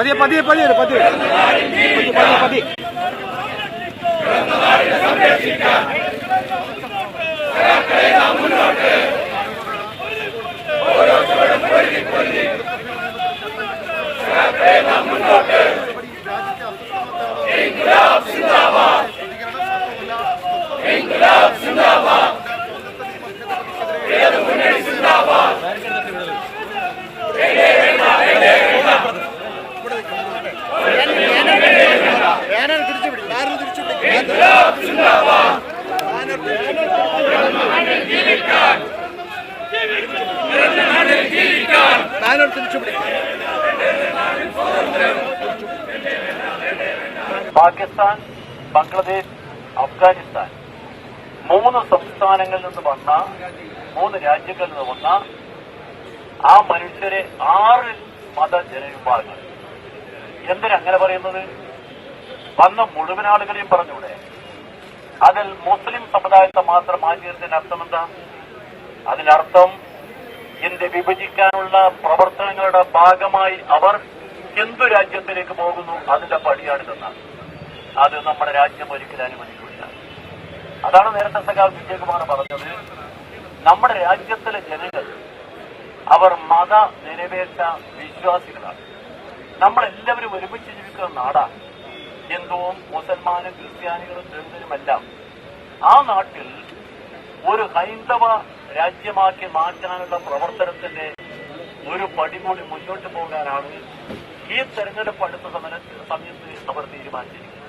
పది పది పది పది పది పది இன்குலாப் சிந்தாபாத் இன்குலாப் சிந்தாபாத். പാകിസ്ഥാൻ ബംഗ്ലാദേശ് അഫ്ഗാനിസ്ഥാൻ. മൂന്ന് സംസ്ഥാനങ്ങളിൽ നിന്ന് വന്ന മൂന്ന് രാജ്യങ്ങളിൽ നിന്ന് വന്ന ആ മനുഷ്യരെ ആറ് മത ജനവിഭാഗങ്ങൾ. എന്തിനങ്ങനെ പറയുന്നത്? വന്ന മുഴുവൻ ആളുകളെയും പറഞ്ഞൂടെ അതിൽ മുസ്ലിം സമുദായത്തെ മാത്രം ആചരിച്ചതിന് അർത്ഥം എന്താ? അതിനർത്ഥം ഇന്ത്യ വിഭജിക്കാനുള്ള പ്രവർത്തനങ്ങളുടെ ഭാഗമായി അവർ ഹിന്ദു രാജ്യത്തിലേക്ക് പോകുന്നു അതിന്റെ പടിയാണിതെന്നാണ്. അത് നമ്മുടെ രാജ്യം ഒരിക്കലും അനുവദിക്കില്ല. അതാണ് നേരത്തെ സഖാവ് വിജയകുമാർ പറഞ്ഞത്. നമ്മുടെ രാജ്യത്തിലെ ജനങ്ങൾ അവർ മത നിരപേക്ഷ വിശ്വാസികളാണ്. നമ്മളെല്ലാവരും ഒരുമിച്ച് ജീവിക്കുന്ന നാടാണ്. ഹിന്ദുവും മുസൽമാനും ക്രിസ്ത്യാനികളും ദളിതരുമെല്ലാം ആ നാട്ടിൽ ഒരു ഹൈന്ദവ രാജ്യമാക്കി മാറ്റാനുള്ള പ്രവർത്തനത്തിന്റെ ഒരു പടി കൂടി മുന്നോട്ട് പോകാനാണ് ഈ തെരഞ്ഞെടുപ്പ് അടുത്ത സമയത്ത് അവർ തീരുമാനിച്ചിരിക്കുന്നത്.